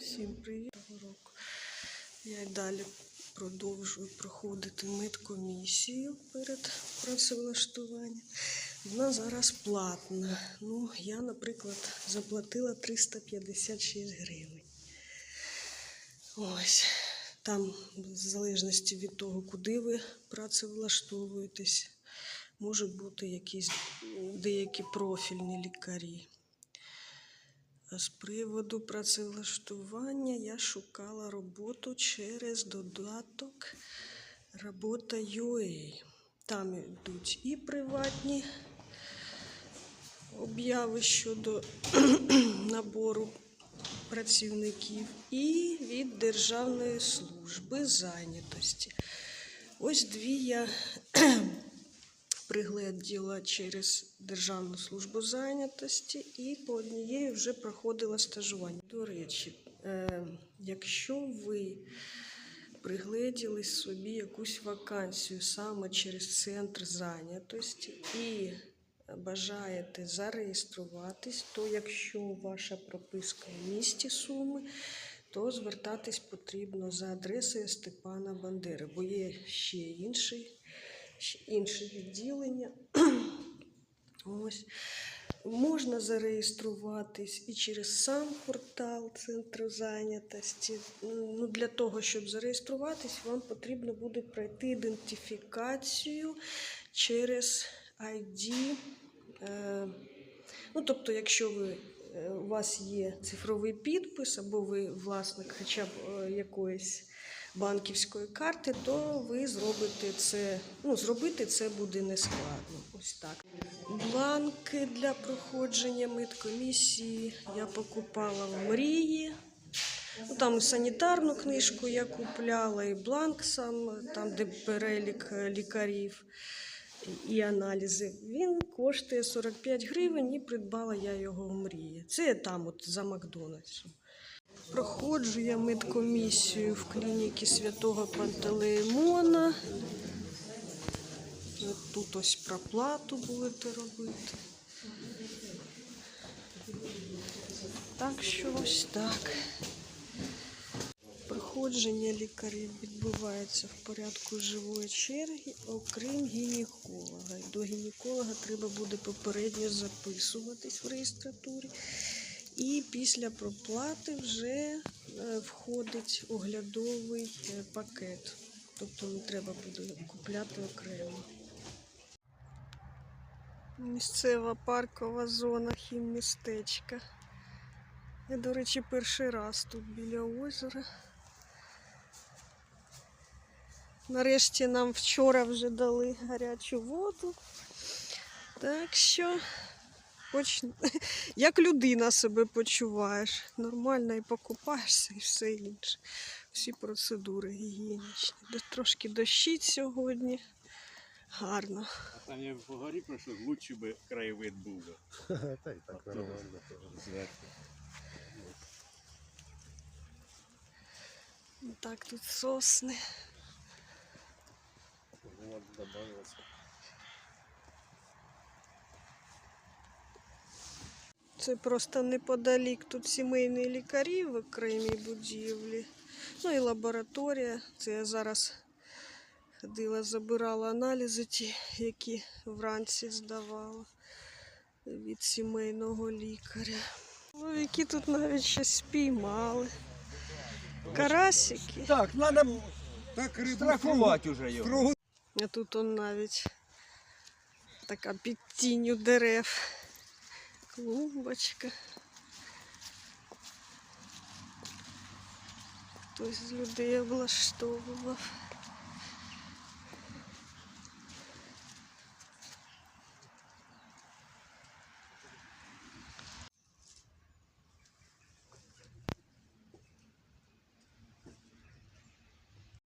Всім привіт року. Я й далі продовжую проходити медкомісію перед працевлаштуванням. Вона зараз платна. Ну, я, наприклад, заплатила 356 гривень. Ось. Там, в залежності від того, куди ви працевлаштовуєтесь, можуть бути якісь деякі профільні лікарі. З приводу працевлаштування я шукала роботу через додаток Робота UA. Там йдуть і приватні обяви щодо набору працівників, і від Державної служби зайнятості. Ось дві я пригледіла через Державну службу зайнятості і по однієї вже проходила стажування. До речі, е, якщо ви пригледіли собі якусь вакансію саме через центр зайнятості і бажаєте зареєструватись, то якщо ваша прописка в місті Суми, то звертатись потрібно за адресою Степана Бандери, бо є ще інші, ще інше відділення. Ось. Можна зареєструватись і через сам портал центру зайнятості. Ну, для того, щоб зареєструватись, вам потрібно буде пройти ідентифікацію через ID. Е, ну, тобто, якщо ви, е, у вас є цифровий підпис, або ви власник хоча б е, якоїсь банківської карти, то ви зробите це. Ну, зробити це буде нескладно. Ось так. Бланки для проходження медкомісії я покупала в мрії. Ну, там і санітарну книжку я купляла, і бланк сам, там, де перелік е, лікарів і аналізи. Він коштує 45 гривень і придбала я його в мрії. Це там, от за Макдональдсом. Проходжу я медкомісію в клініці святого Пантелеймона. От Тут ось проплату будете робити. Так що ось так. Проходження лікарів відбувається в порядку живої черги, окрім гінеколога. До гінеколога треба буде попередньо записуватись в реєстратурі. І після проплати вже е, входить оглядовий е, пакет. Тобто не треба буде купляти окремо. Місцева паркова зона хіммістечка. Я, до речі, перший раз тут біля озера. Нарешті нам вчора вже дали гарячу воду. Так що, хоч як людина себе почуваєш, нормально і покупаєшся і все інше. Всі процедури гігієнічні. Трошки дощить сьогодні. Гарно. Там я по горі пройшов, лучше би краєвид був. Та й так нормально. Зверху. Так, тут сосни. Вот добавилось. Це просто неподалік тут сімейні лікарі в окремій будівлі. Ну і лабораторія. Це я зараз ходила, забирала аналізи ті, які вранці здавала від сімейного лікаря. Ну, які тут навіть щось спіймали. Карасики. Так, треба Так рибу штрафувати вже його. А тут он навіть така під тінню дерев. Клумбочка. Хтось з людей облаштовував.